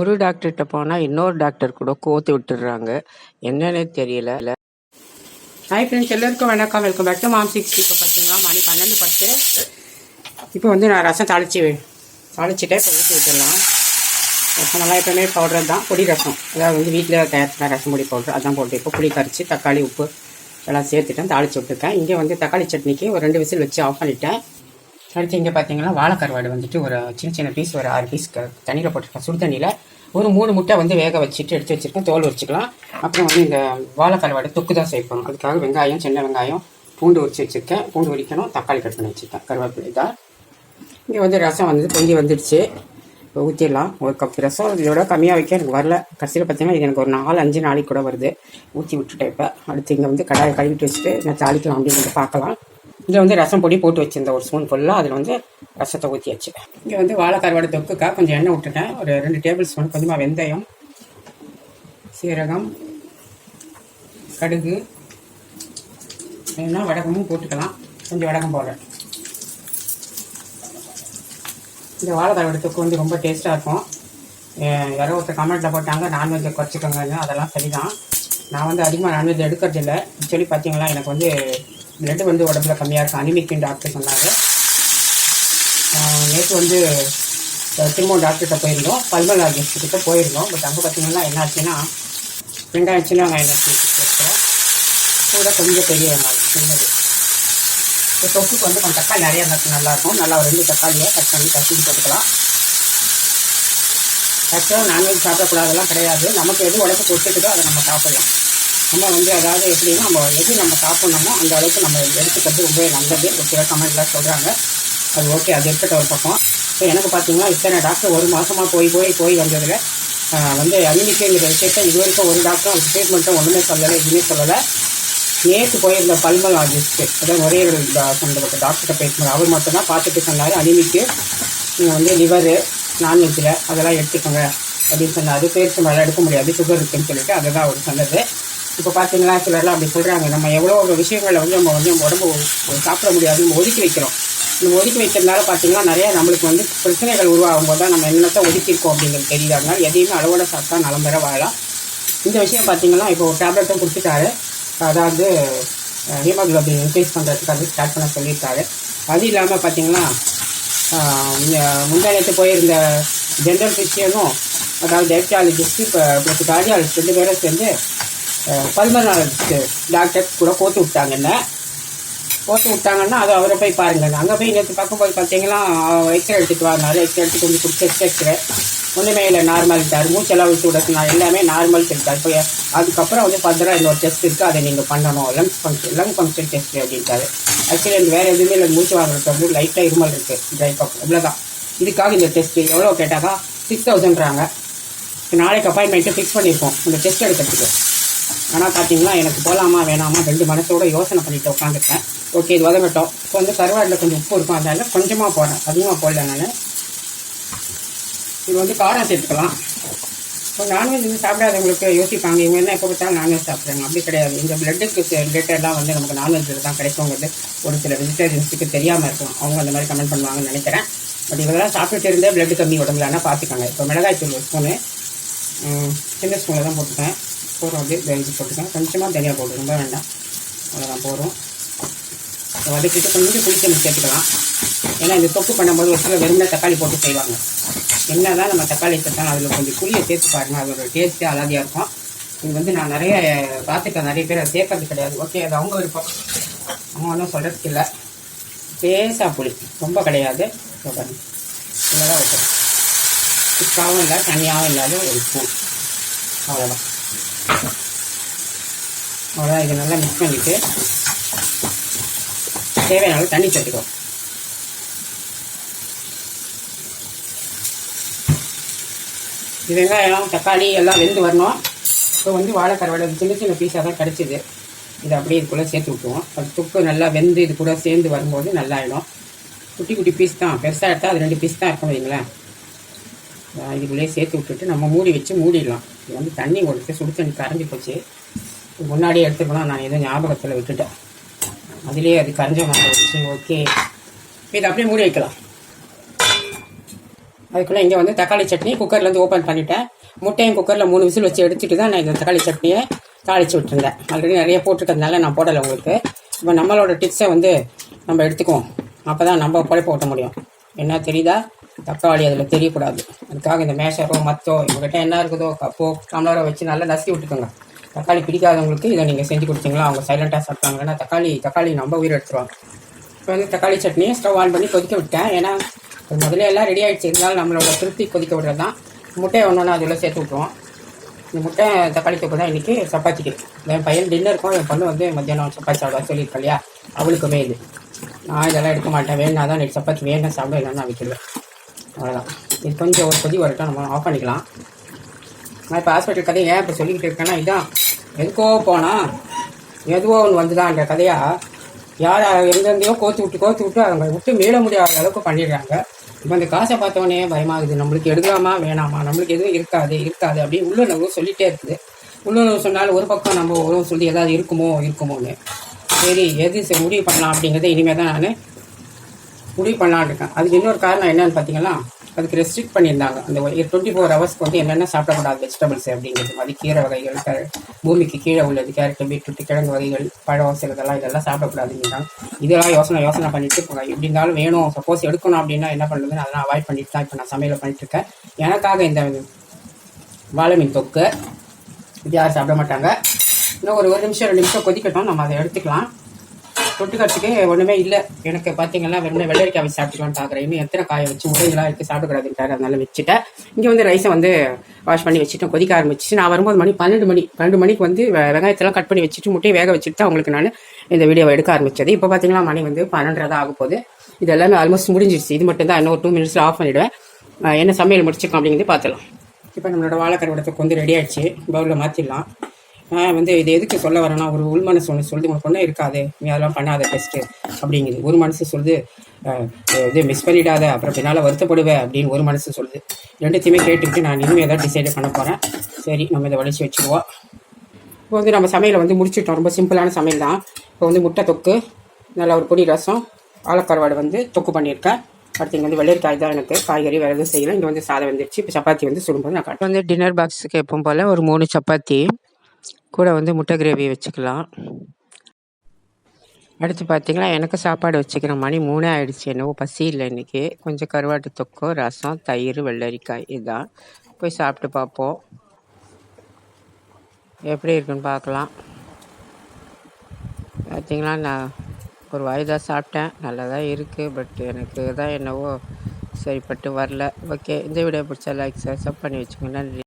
ஒரு டாக்டர்கிட்ட போனால் இன்னொரு டாக்டர் கூட கோத்து விட்டுடுறாங்க என்னன்னே தெரியல. ஹாய் ஃப்ரெண்ட்ஸ் எல்லாருக்கும் வணக்கம். Welcome back to mom six இப்போ பார்த்தீங்களா மணி பன்னெண்டு பத்து. இப்போ வந்து நான் ரசம் தாளிச்சு தாளிச்சுட்டே இப்போ ஊற்றி விட்டுடலாம். ரசமெல்லாம் எப்பவுமே பவுடர் தான். பொடி ரசம். அதாவது வந்து வீட்டில் தயார் பண்ண ரசம் பொடி பவுடர் அதான் போட்டு இப்போ புளி கரைச்சி தக்காளி உப்பு எல்லாம் சேர்த்துட்டேன். தாளிச்சு விட்டுருக்கேன். இங்கே வந்து தக்காளி சட்னிக்கு ஒரு ரெண்டு விசில் வச்சு ஆஃப் பண்ணிட்டேன். அடுத்து இங்கே பார்த்தீங்கன்னா வாழைக்கருவாடு வந்துட்டு ஒரு சின்ன சின்ன பீஸ் ஒரு ஆறு பீஸ் தண்ணியில் போட்டிருக்கேன். சுடு தண்ணியில் ஒரு மூணு முட்டை வந்து வேக வச்சுட்டு எடுத்து வச்சுருக்கேன். தோல் வச்சுக்கலாம் அப்புறம் வந்து இந்த வாழைக்கருவாடு தொக்கு தான் சேர்க்கணும் அதுக்காக வெங்காயம் சின்ன வெங்காயம் பூண்டு உரிச்சு வச்சுருக்கேன். பூண்டு உரிக்கணும். தக்காளி கட் பண்ணி வச்சுருக்கேன். கருவேப்பிலை தான். இங்கே வந்து ரசம் வந்து பொங்கி வந்துடுச்சு. இப்போ ஊற்றிடலாம் ஒரு கப் ரசம். இதோட கம்மியாக வைக்க எனக்கு வரல. கடைசியில் பார்த்தீங்கன்னா இது எனக்கு ஒரு நாலு அஞ்சு நாளைக்கு கூட வருது. ஊற்றி விட்டுட்டேன் இப்போ. அடுத்து இங்கே வந்து கடாயை கழுவிட்டு வச்சுட்டு நான் தாளிக்கலாம் அப்படின்னு பார்க்கலாம். இதில் வந்து ரசம் பொடி போட்டு வச்சுருந்தேன். ஒரு ஸ்பூன் ஃபுல்லாக அதில் வந்து ரசத்தை ஊற்றியாச்சு இங்கே வந்து வாழைக்கருவாடு தொக்குக்கா கொஞ்சம் எண்ணெய் விட்டுட்டேன். ஒரு ரெண்டு டேபிள் ஸ்பூன் கொஞ்சமாக வெந்தயம் சீரகம் கடுகு வேணும்னா வடகமும் போட்டுக்கலாம். கொஞ்சம் வடகம் பவுடர் இந்த வாழைக்கருவாடு தொக்கு வந்து ரொம்ப டேஸ்ட்டாக இருக்கும். யாரோ ஒருத்தர் கமெண்ட்டில் போட்டாங்க நான்வெஜ்ஜை குறைச்சிக்கோங்க அதெல்லாம் சரிதான். நான் வந்து அதிகமாக நான்வெஜ் எடுக்கிறதில்ல. ஆக்சுவலி பார்த்தீங்களா? எனக்கு வந்து பிளட் வந்து உடம்புல கம்மியாக இருக்கும். அனிமிக்குன்னு டாக்டர் சொன்னாங்க நேற்று வந்து திரும்பவும் டாக்டர்கிட்ட போயிருந்தோம். பல்மலாஜிஸ்ட் கிட்ட போயிருந்தோம். பட் அங்கே பார்த்தீங்கன்னா என்ன ஆச்சுன்னா வெங்காயம் சின்ன வெங்காயம் நச்சு கூட கொஞ்சம் பெரிய வெங்காயம் சின்னது இப்போ தொக்குக்கு வந்து கொஞ்சம் தக்காளி நிறையா இருந்தால் நல்லாயிருக்கும் நல்லா ரெண்டு தக்காளியை கட் பண்ணி கசிஞ்சு போட்டுக்கலாம். ஆக்சுவலாக நான்வெஜ் சாப்பிடக்கூடாதெல்லாம் கிடையாது. நமக்கு எது உடம்புக்கு ஒத்துக்குதோ அதை நம்ம சாப்பிடலாம். நம்ம வந்து அதாவது எப்படின்னா நம்ம எது நம்ம சாப்பிட்ணுமோ அந்த அளவுக்கு நம்ம எடுத்துக்கிறது ரொம்பவே நல்லது. ஒரு சில கமெண்ட்லாம் சொல்கிறாங்க அது ஓகே அது இருக்கட்டும் ஒரு பக்கம். ஸோ எனக்கு பார்த்தீங்கன்னா இத்தனை டாக்டர் ஒரு மாதமாக போய் போய் போய் வந்ததில் வந்து அனிமிக்குங்கிற விஷயத்த இது வரைக்கும் ஒரு டாக்டரும் அது ட்ரீட்மெண்ட்டும் ஒன்றுமே சொல்லலை எதுவுமே சொல்லலை. நேற்று போயிருந்த பல்மலாஜிஸ்ட்டு அதாவது ஒரே ஒரு டா- சம்மந்தப்பட்ட டாக்டர்கிட்ட பேசினார். அவர் மட்டும்தான் பார்த்துட்டு சொன்னார் அனிமிக்கு நீங்கள் வந்து லிவரு நான்வெஜ்ஜில் அதெல்லாம் எடுத்துக்கோங்க அப்படின்னு சொன்னார். பேருக்கு மேலே எடுக்க முடியாது சுகர் இருக்குன்னு சொல்லிட்டு அதை தான் அவர் சொன்னது. இப்போ பார்த்தீங்களா சிலர்லாம் அப்படி சொல்கிறாங்க நம்ம எவ்வளோ விஷயங்களில் வந்து நம்ம வந்து நம்ம உடம்பு சாப்பிட முடியாது நம்ம ஒதுக்கி வைக்கிறோம். நம்ம ஒதுக்கி வைக்கிறதுனால பார்த்தீங்கன்னா நிறைய நம்மளுக்கு வந்து பிரச்சனைகள் உருவாகும் போது தான் நம்ம என்னத்தை ஒதுக்கியிருக்கோம் அப்படிங்கிறது தெரியுது. அதனால் எதையுமே அளவோட சாப்பிட்டா நலம் பெற வாழலாம். இந்த விஷயம் பார்த்தீங்கன்னா இப்போ ஒரு டேப்லெட்டும் கொடுத்துட்டாரு அதாவது ஹீமோக்ளோபின் இன்க்ரீஸ் பண்ணுறதுக்கு அது ஸ்டார்ட் பண்ண சொல்லியிருக்காரு. அது இல்லாமல் பார்த்தீங்கன்னா முந்தானத்து போயிருந்த ஜென்ரல் ஃபிசிஷியனும் அதாவது டெப்டாலஜிஸ்ட்டு இப்போ ப்ளஸ் கார்டியாலஜிஸ்ட் ரெண்டு பேரும் சேர்ந்து பல்மனாலஜிஸ்ட் டாக்டர் கூட கோத்து விட்டாங்க என்ன. போட்டு விட்டாங்கன்னா அது அவரை போய் பாருங்கள் அங்கே போய் நேற்று பார்க்கும்போது பார்த்தீங்கன்னா எக்ஸ்ரே எடுத்துகிட்டு வரனால எக்ஸ்ரே எடுத்து கொஞ்சம் கொடுத்து செஸ்ட் எக்ஸ்ரே ஒன்றுமே இல்லை நார்மல் நார்மல்ட்டார் மூச்செல்லாம் விட்டு விடச்சுனா எல்லாமே நார்மல் செலுத்தார் போய் அதுக்கப்புறம் வந்து ஃபர்தராக இன்னொரு டெஸ்ட் இருக்குது அதை நீங்கள் பண்ணணும். Lungs function lung function test அப்படின்ட்டாரு. ஆக்சுவலி எனக்கு வேறு எதுவுமே இல்லை. மூச்சு வாங்குறது வந்து லைட்டாக இருமல் இருக்குது ட்ரை கப் இவ்வளோதான் இதுக்காக இந்த டெஸ்ட்டு எவ்வளோ கேட்டாக்கா? சிக்ஸ் தௌசண்ட்றாங்க நாளைக்கு அப்பாயின்மெண்ட்டு ஃபிக்ஸ் பண்ணியிருக்கோம் இந்த டெஸ்ட் எடுக்கிறதுக்கு. ஆனால் பார்த்தீங்கன்னா எனக்கு போகலாமா வேணாமா ரெண்டு மனசோட யோசனை பண்ணிட்டு உட்காந்துருக்கேன். ஓகே இது உதவட்டும் இப்போ வந்து கருவாடில் கொஞ்சம் உப்பு இருக்கும். அதனால கொஞ்சமாக போடுறேன். அதிகமாக போடல நான். இது வந்து காரம் சேர்த்துக்கலாம். இப்போ நான்வெஜ் வந்து சாப்பிடாதவங்களுக்கு யோசிப்பாங்க. இவங்க என்ன எப்போ பார்த்தாலும் நான்வெஜ் சாப்பிட்றாங்க. அப்படி கிடையாது. இந்த பிளட்டுக்கு ரிலேட்டட்லாம் வந்து நமக்கு நான்வெஜ்ஜில் தான் கிடைக்குங்கிறது ஒரு சில வெஜிடேரியன்ஸுக்கு தெரியாமல் இருக்கும். அவங்க அந்த மாதிரி கமெண்ட் பண்ணுவாங்கன்னு நினைக்கிறேன். பட் இவங்கெல்லாம் சாப்பிட்டுட்டு இருந்தே பிளட் கம்மி உடம்புலன்னா பார்த்துக்காங்க இப்போ மிளகாய் தூள் ஒரு ஸ்பூனு சின்ன ஸ்பூனில் தான் போட்டுப்பேன். போகிறோம் அப்படியே இது போட்டுக்கேன் கொஞ்சமாக தனியாக போட்டு ரொம்ப வேண்டாம். அவ்வளோதான் போகிறோம் வதக்கிட்டு கொஞ்சம் புளித்தண்ணி சேர்த்துக்கலாம் ஏன்னா இந்த தொக்கு பண்ணும்போது ஒரு சில வெறுமனே தக்காளி போட்டு செய்வாங்க. என்ன தான் நம்ம தக்காளி சேர்த்தாலும் அதில் கொஞ்சம் புளியை சேர்த்து பாருங்கள் அதோட டேஸ்ட்டே அலாதியாக இருக்கும். இது வந்து நான் நிறைய பார்த்துட்டேன் நிறைய பேர் அதை சேர்க்கறது கிடையாது. ஓகே அது அவங்க விருப்பம். அவங்க ஒன்றும் சொல்கிறதுக்கு இல்லை. பேசா புளி. ரொம்ப கிடையாது. இதோ பாருங்க. இவ்வளோதான் வைக்கிறேன் திக்காவும் இல்லை தனியாகவும் இல்லாத ஒரு ஸ்பூன் அவ்வளோதான் அவ்வளோதான் இதை நல்லா மிக்ஸ் பண்ணிவிட்டு தேவையான அளவு தண்ணி சேர்த்துக்கோ. இது வெங்காயம் தக்காளி எல்லாம் வெந்து வரணும். இப்போ வந்து வாழைக்கரவடை சின்ன சின்ன பீஸாக தான் கிடச்சிது. இதை அப்படியே இதுக்குள்ளே சேர்த்து விட்டுருவோம். அது துப்பு நல்லா வெந்து இது கூட சேர்ந்து வரும்போது நல்லாயிடும். குட்டி குட்டி பீஸ் தான். பெருசாக எடுத்தால் அது ரெண்டு பீஸ் தான் இருக்கும் வைங்களேன். இதுக்குள்ளேயே சேர்த்து விட்டுட்டு நம்ம மூடி வச்சு மூடிடலாம். இது வந்து தண்ணி கொடுத்து சுடு தண்ணி கரைஞ்சி போச்சு. முன்னாடியே எடுத்துக்கலாம். நான் எதுவும் ஞாபகத்தில் விட்டுட்டேன். அதுலேயே அது கரைஞ்ச மாதிரி ஓகே. இதை அப்படியே மூடி வைக்கலாம். அதுக்குள்ளே இங்கே வந்து தக்காளி சட்னி குக்கர்லேருந்து ஓப்பன் பண்ணிட்டேன். முட்டையும் குக்கரில் மூணு விசில் வச்சு எடுத்துட்டு தான் நான் இந்த தக்காளி சட்னியை தாளித்து விட்டுருந்தேன். ஆல்ரெடி நிறைய போட்டிருக்கிறதுனால நான் போடலை உங்களுக்கு. இப்போ நம்மளோட டிப்ஸை வந்து நம்ம எடுத்துக்குவோம். அப்போ தான் நம்ம குழப்ப ஓட்ட முடியும். என்ன தெரியுதா? தக்காளி அதில் தெரியக்கூடாது. அதுக்காக இந்த மேஷரோ மத்தோ உங்ககிட்ட என்ன இருக்குதோ கப்போ டம்ளரோ வச்சு நல்லா நசுக்கி விட்டுக்கோங்க. தக்காளி பிடிக்காதவங்களுக்கு இதை நீங்கள் செஞ்சு கொடுத்தீங்களா அவங்க சைலண்ட்டாக சாப்பிட்டாங்கன்னா தக்காளி தக்காளி நம்ம உயிர் எடுத்துருவாங்க. இப்போ வந்து தக்காளி சட்னியை ஸ்டவ் ஆன் பண்ணி கொதிக்க விட்டேன். ஏன்னா முதல்ல எல்லாம் ரெடி ஆகிடுச்சு இருந்தாலும் நம்மளோட திருப்தி கொதிக்க விடுறது தான் முட்டையை ஒன்று அதில் சேர்த்து விட்ருவோம் இந்த முட்டை தக்காளி தொக்கு தான் இன்றைக்கி சப்பாத்திக்கு என் பையன் டின்னருக்கும் என் பொண்ணு வந்து மத்தியானம் சப்பாத்தி சாப்பிட சொல்லியிருக்கா இல்லையா? அவளுக்குமே இது. நான் இதெல்லாம் எடுக்க மாட்டேன். வேணா தான் எனக்கு சப்பாத்தி வேணும் சாப்பிட இல்லைன்னா நான் விட்டுருவேன். அவ்வளோதான் இது கொஞ்சம் ஒரு கொதி வரட்டும் நம்ம ஆஃப் பண்ணிக்கலாம். நான் இப்போ ஹாஸ்பிட்டல் கதையை ஏன் இப்போ சொல்லிக்கிட்டு இருக்கேன்னா இதான். எதுக்கோ போனால் எதுவோ ஒன்று வந்துதான்ற கதையாக யார் எங்கெங்கேயோ கோத்து விட்டு கோத்து விட்டு அவங்க விட்டு மீள முடியாத அளவுக்கு பண்ணிடுறாங்க. இப்போ அந்த காசை பார்த்தோன்னே பயமாகுது. நம்மளுக்கு எடுக்கலாமா வேணாமா? நம்மளுக்கு எதுவும் இருக்காது இருக்காது அப்படின்னு உள்ளுணர்வு சொல்லிகிட்டே இருக்குது. உள்ளுணர்வு சொன்னாலும் ஒரு பக்கம் நம்ம ஒரு சொல்லி ஏதாவது இருக்குமோ இருக்குமோன்னு. சரி எது சரி முடிவு பண்ணலாம் அப்படிங்கிறத இனிமேல் தான் நான் முடிவு பண்ணலான்னு இருக்கேன். அதுக்கு இன்னொரு காரணம் என்னன்னு பார்த்தீங்கன்னா அதுக்கு ரெஸ்ட்ரிக்ட் பண்ணியிருந்தாங்க. அந்த டுவெண்ட்டி ஃபோர் ஹவர்ஸ்க்கு வந்து என்னென்ன சாப்பிடக்கூடாது வெஜிடபிள்ஸ் அப்படிங்கிறது. மாதிரி கீரை வகைகள் க- பூமிக்கு கீழே உள்ளது கேரட் பீட்ரூட் கிழங்கு வகைகள் பழம் சிலதெல்லாம் இதெல்லாம் சாப்பிடக்கூடாதுங்கிறாங்க இதெல்லாம் யோசனை யோசனை பண்ணிட்டு இப்போ எப்படி இருந்தாலும் வேணும். சப்போஸ் எடுக்கணும் அப்படின்னா என்ன பண்ணுறதுன்னு அதெல்லாம் அவாய்ட் பண்ணிட்டு தான் இப்போ நான் சமையல் பண்ணிட்டு இருக்கேன். எனக்காக இந்த வாழை மீன் தொக்கு இது யாரும் சாப்பிட மாட்டாங்க. இன்னும் ஒரு ஒரு நிமிஷம் ரெண்டு நிமிஷம் கொதிக்கட்டும். நம்ம அதை எடுத்துக்கலாம். தொட்டுக்கிறதுக்கு ஒன்றுமே இல்லை. எனக்கு பார்த்தீங்கன்னா வெறும் வெள்ளரிக்காய் வச்சு சாப்பிட்டுக்கலான்னு பார்க்குறேன். இன்னும் எத்தனை காய வச்சு முட்டைகளாக இருக்குது சாப்பிடக்கூடாதுன்ட்டாரு. அதனால வச்சுட்டேன். இங்கே வந்து ரைஸை வந்து வாஷ் பண்ணி வச்சுட்டு கொதிக்க ஆரம்பிச்சு நான் வரும்போது மணி பன்னெண்டு மணி பன்னெண்டு மணிக்கு வந்து வெங்காயத்தெல்லாம் கட் பண்ணி வச்சுட்டு முட்டையை வேக வச்சுட்டு தான் உங்களுக்கு நான் இந்த வீடியோவை எடுக்க ஆரம்பிச்சது. இப்போ பார்த்தீங்கன்னா மணி வந்து பன்னெண்டரை தான் ஆக போகுது. இது எல்லாமே ஆல்மோஸ்ட் முடிஞ்சிருச்சு. இது மட்டும் தான். இன்னும் ஒரு டூ மினிட்ஸில் ஆஃப் பண்ணிவிடுவேன் என்ன சமையல் முடிச்சிருக்கோம் அப்படிங்கிறது பார்த்துலாம் இப்போ நம்மளோட வாழைக்கருவடத்துக்கு வந்து ரெடி ஆயிடுச்சு. பவுலில் மாற்றிடலாம் வந்து இது எதுக்கு சொல்ல வரேன்னா ஒரு உள் மனசு ஒன்று சொல்லுது உனக்கு ஒன்றும் இருக்காது நீ அதெல்லாம் பண்ணாத டெஸ்ட்டு அப்படிங்குது. ஒரு மனசு சொல்லுது இது மிஸ் பண்ணிடாத அப்புறம் பின்னால் வருத்தப்படுவேன் அப்படின்னு ஒரு மனசு சொல்லுது. ரெண்டுத்தையுமே கேட்டுக்கிட்டு நான் இனிமேல் ஏதாவது டிசைட் பண்ண போகிறேன் சரி நம்ம இதை வலிச்சு வச்சுருவோம் இப்போ வந்து நம்ம சமையலை வந்து முடிச்சுட்டோம். ரொம்ப சிம்பிளான சமையல் தான். இப்போ வந்து முட்டை தொக்கு நல்லா ஒரு பொடி ரசம் ஆலக்கருவாடு வந்து தொக்கு பண்ணியிருக்கேன். அடுத்து இங்கே வந்து வெள்ளரிக்காய் தான் எனக்கு. காய்கறி வேறு எதுவும் செய்யலாம் இங்கே வந்து சாதம் வந்துருச்சு. இப்போ சப்பாத்தி வந்து சுடும்போது நான் காட்டுறேன். வந்து டின்னர் பாக்ஸுக்கு எப்பவும் போல் ஒரு மூணு சப்பாத்தி. கூட வந்து முட்டை கிரேவி வச்சுக்கலாம். அடுத்து பார்த்தீங்கன்னா எனக்கு சாப்பாடு வச்சுக்கிற மணி மூணே ஆயிடுச்சு. என்னவோ பசி இல்லை இன்றைக்கி கொஞ்சம் கருவாட்டு தொக்கோ ரசம் தயிர் வெள்ளரிக்காய் இதுதான் போய் சாப்பிட்டு பார்ப்போம். எப்படி இருக்குன்னு பார்க்கலாம். பார்த்தீங்களா நான் ஒரு வாய் தான் சாப்பிட்டேன். நல்லா தான் இருக்குது பட் எனக்கு தான் என்னவோ சரிப்பட்டு வரல. ஓகே. இந்த வீடியோ பிடிச்சா லைக் சப் பண்ணி வச்சுக்கோங்க. நன்றி.